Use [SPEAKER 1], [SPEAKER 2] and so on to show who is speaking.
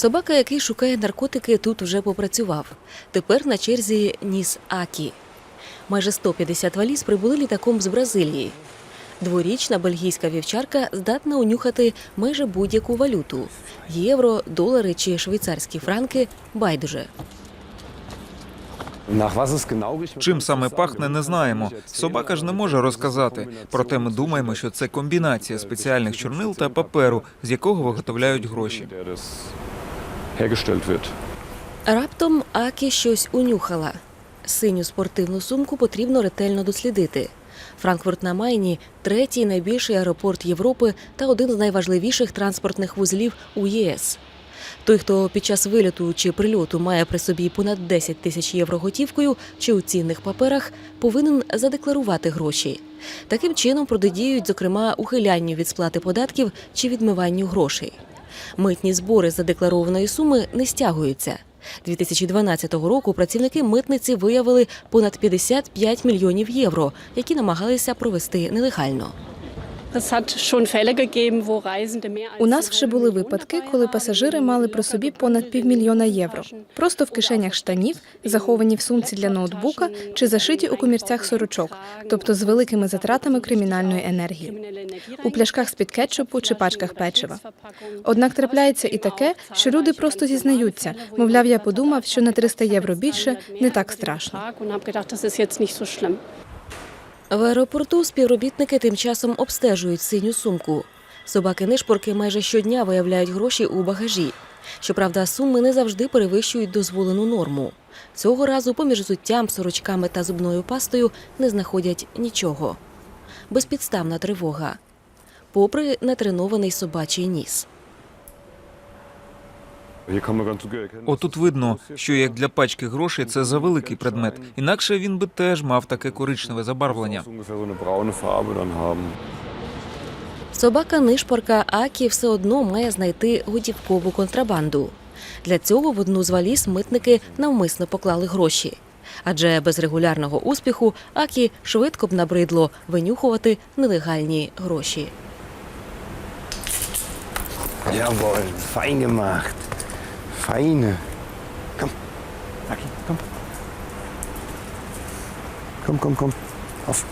[SPEAKER 1] Собака, який шукає наркотики, тут вже попрацював. Тепер на черзі ніс Акі. Майже 150 валіз прибули літаком з Бразилії. Дворічна бельгійська вівчарка здатна унюхати майже будь-яку валюту: євро, долари чи швейцарські франки байдуже.
[SPEAKER 2] Чим саме пахне, не знаємо. Собака ж не може розказати. Проте ми думаємо, що це комбінація спеціальних чорнил та паперу, з якого виготовляють гроші.
[SPEAKER 3] Hergestellt wird.
[SPEAKER 1] Раптом Акі щось унюхала. Синю спортивну сумку потрібно ретельно дослідити. Франкфурт на Майні третій найбільший аеропорт Європи та один з найважливіших транспортних вузлів у ЄС. Той, хто під час вильоту чи прильоту має при собі понад 10 тисяч євро готівкою чи у цінних паперах, повинен задекларувати гроші. Таким чином протидіють, зокрема, ухилянню від сплати податків чи відмиванню грошей. Митні збори задекларованої суми не стягуються. 2012 року працівники митниці виявили понад 55 мільйонів євро, які намагалися провести нелегально.
[SPEAKER 4] У нас вже були випадки, коли пасажири мали при собі понад півмільйона євро, просто в кишенях штанів, заховані в сумці для ноутбука чи зашиті у комірцях сорочок, тобто з великими затратами кримінальної енергії, у пляшках з-під кетчупу чи пачках печива. Однак трапляється і таке, що люди просто зізнаються. Мовляв, я подумав, що на 300 євро більше не так страшно.
[SPEAKER 1] В аеропорту співробітники тим часом обстежують синю сумку. Собаки-нишпорки майже щодня виявляють гроші у багажі. Щоправда, суми не завжди перевищують дозволену норму. Цього разу поміж зуттям, сорочками та зубною пастою не знаходять нічого. Безпідставна тривога. Попри натренований собачий ніс.
[SPEAKER 2] Отут видно, що як для пачки грошей це за великий предмет. Інакше він би теж мав таке коричневе забарвлення.
[SPEAKER 3] Haben.
[SPEAKER 1] Собака-нишпорка Акі все одно має знайти готівкову контрабанду. Для цього в одну з валіз митники навмисно поклали гроші. Адже без регулярного успіху Акі швидко б набридло винюхувати нелегальні гроші.
[SPEAKER 5] Jawohl, fein gemacht. Feine. Komm. Aki, komm. Komm, komm, komm. Auf.